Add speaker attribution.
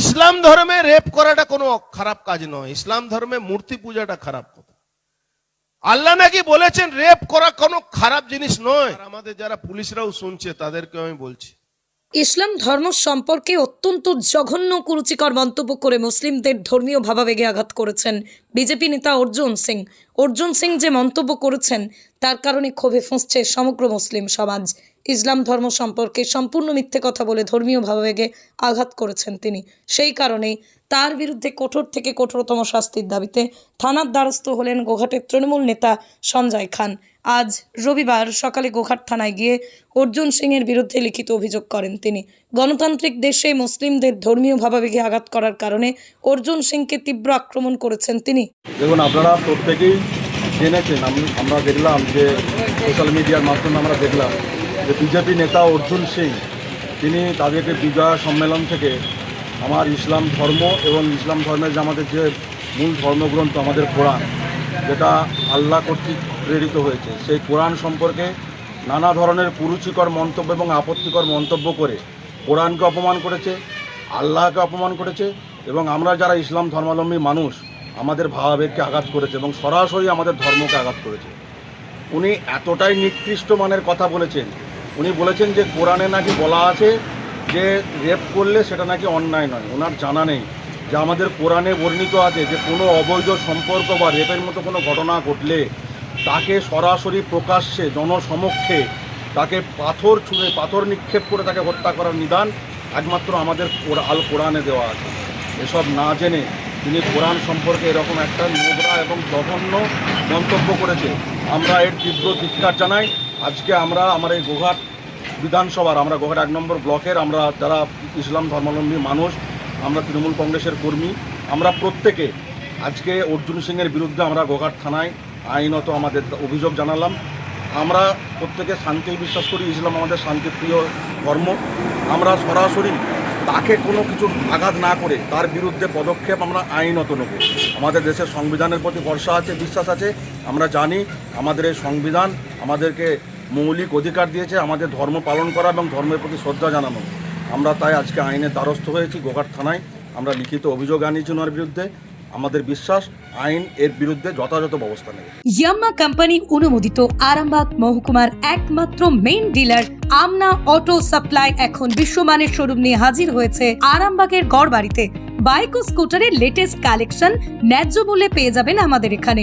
Speaker 1: ইসলাম ধর্মে রেপ করাটা কোনো খারাপ কাজ নয়। ইসলাম ধর্মে মূর্তি পূজাটা খারাপ কথা। আল্লাহ নাকি বলেছেন, রেপ করা কোনো খারাপ জিনিস নয়। আমাদের যারা পুলিশরাও শুনছে তাদেরকে আমি বলছি।
Speaker 2: ইসলাম ধর্ম সম্পর্কে অত্যন্ত জঘন্য কুরুচিকর মন্তব্য করে মুসলিমদের ধর্মীয় ভাবাবেগে আঘাত করেছেন বিজেপি নেতা অর্জুন সিং। অর্জুন সিং যে মন্তব্য করেছেন, তার কারণে ক্ষোভে ফুঁসছে সমগ্র মুসলিম সমাজ। ইসলাম ধর্ম সম্পর্কে সম্পূর্ণ মিথ্যে কথা বলে ধর্মীয় ভাবাবেগে আঘাত করেছেন তিনি। সেই কারণেই তার বিরুদ্ধে কঠোর থেকে কঠোরতম শাস্তির দাবিতে থানার দ্বারস্থ হলেন গোঘাটের তৃণমূল নেতা সঞ্জয় খান। আজ রবিবার সকালে গোঘাট থানায় গিয়ে অর্জুন সিংয়ের বিরুদ্ধে লিখিত অভিযোগ করেন তিনি। গণতান্ত্রিক দেশে মুসলিমদের ধর্মীয় ভাবাবেগে আঘাত করার কারণে অর্জুন সিংকে তীব্র আক্রমণ করেছেন তিনি।
Speaker 3: দেখুন, আপনারা প্রত্যেকেই জেনেছেন, আমি- আমরা দেখলাম যে সোশ্যাল মিডিয়ার মাধ্যমে আমরা দেখলাম যে বিজেপি নেতা অর্জুন সিং, তিনি তাদেরকে বিজয়া সম্মেলন থেকে আমার ইসলাম ধর্ম এবং ইসলাম ধর্মের যে আমাদের যে মূল ধর্মগ্রন্থ, আমাদের কোরআন, যেটা আল্লাহ কর্তৃক প্রেরিত হয়েছে। সেই কোরআন সম্পর্কে নানা ধরনের কুরুচিকর মন্তব্য এবং আপত্তিকর মন্তব্য করে কোরআনকে অপমান করেছে, আল্লাহকে অপমান করেছে এবং আমরা যারা ইসলাম ধর্মাবলম্বী মানুষ, আমাদের ভাবাবেগকে আঘাত করেছে এবং সরাসরি আমাদের ধর্মকে আঘাত করেছে। উনি এতটাই নিকৃষ্ট মানের কথা বলেছেন। উনি বলেছেন যে কোরআনে নাকি বলা আছে যে রেপ করলে সেটা নাকি অন্যায় নয়। ওনার জানা নেই যে আমাদের কোরআনে বর্ণিত আছে যে কোনো অবৈধ সম্পর্ক বা রেপের মতো কোনো ঘটনা ঘটলে তাকে সরাসরি প্রকাশ্যে জনসমক্ষে তাকে পাথর ছুঁড়ে, পাথর নিক্ষেপ করে তাকে হত্যা করার নিদান একমাত্র আমাদের আল কোরআনে দেওয়া আছে। এসব না জেনে তিনি কোরআন সম্পর্কে এরকম একটা নোংরা এবং জঘন্য মন্তব্য করেছে। আমরা এর তীব্র ধিক্কার জানাই। আজকে আমরা আমার এই গোঘাট বিধানসভার, আমরা গোঘাট এক নম্বর ব্লকের, আমরা যারা ইসলাম ধর্মাবলম্বী মানুষ, আমরা তৃণমূল কংগ্রেসের কর্মী, আমরা প্রত্যেকে আজকে অর্জুন সিংয়ের বিরুদ্ধে আমরা গোঘাট থানায় আইনত আমাদের অভিযোগ জানালাম। আমরা প্রত্যেকে শান্তি বিশ্বাস করি, ইসলাম আমাদের শান্তিপ্রিয় ধর্ম। আমরা সরাসরি তাকে কোনো কিছু আঘাত না করে তার বিরুদ্ধে পদক্ষেপ আমরা আইনত নেব। আমাদের দেশের সংবিধানের প্রতি ভরসা আছে, বিশ্বাস আছে। আমরা জানি আমাদের এই সংবিধান আমাদেরকে মৌলিক অধিকার দিয়েছে, আমাদের ধর্ম পালন করা এবং ধর্মের প্রতি শ্রদ্ধা জানানো। আমরা তাই আজকে আইনের দ্বারস্থ হয়েছি গোঘাট থানায়। আমরা লিখিত অভিযোগ আনিয়েছি ওনার বিরুদ্ধে। আমাদের বিশ্বাস, আইন এর বিরুদ্ধে যথাযথ ব্যবস্থা নেবে।
Speaker 2: ইয়াম্মা কোম্পানি অনুমোদিত আরামবাগ মহকুমার একমাত্র main dealer Amna auto supply এখন বিশ্বমানের শোরুম নিয়ে হাজির হয়েছে আরামবাগের গড় বাড়িতে বাইক ও স্কুটারের লেটেস্ট কালেকশন ন্যায্য মূল্যে পেয়ে যাবেন আমাদের এখানে।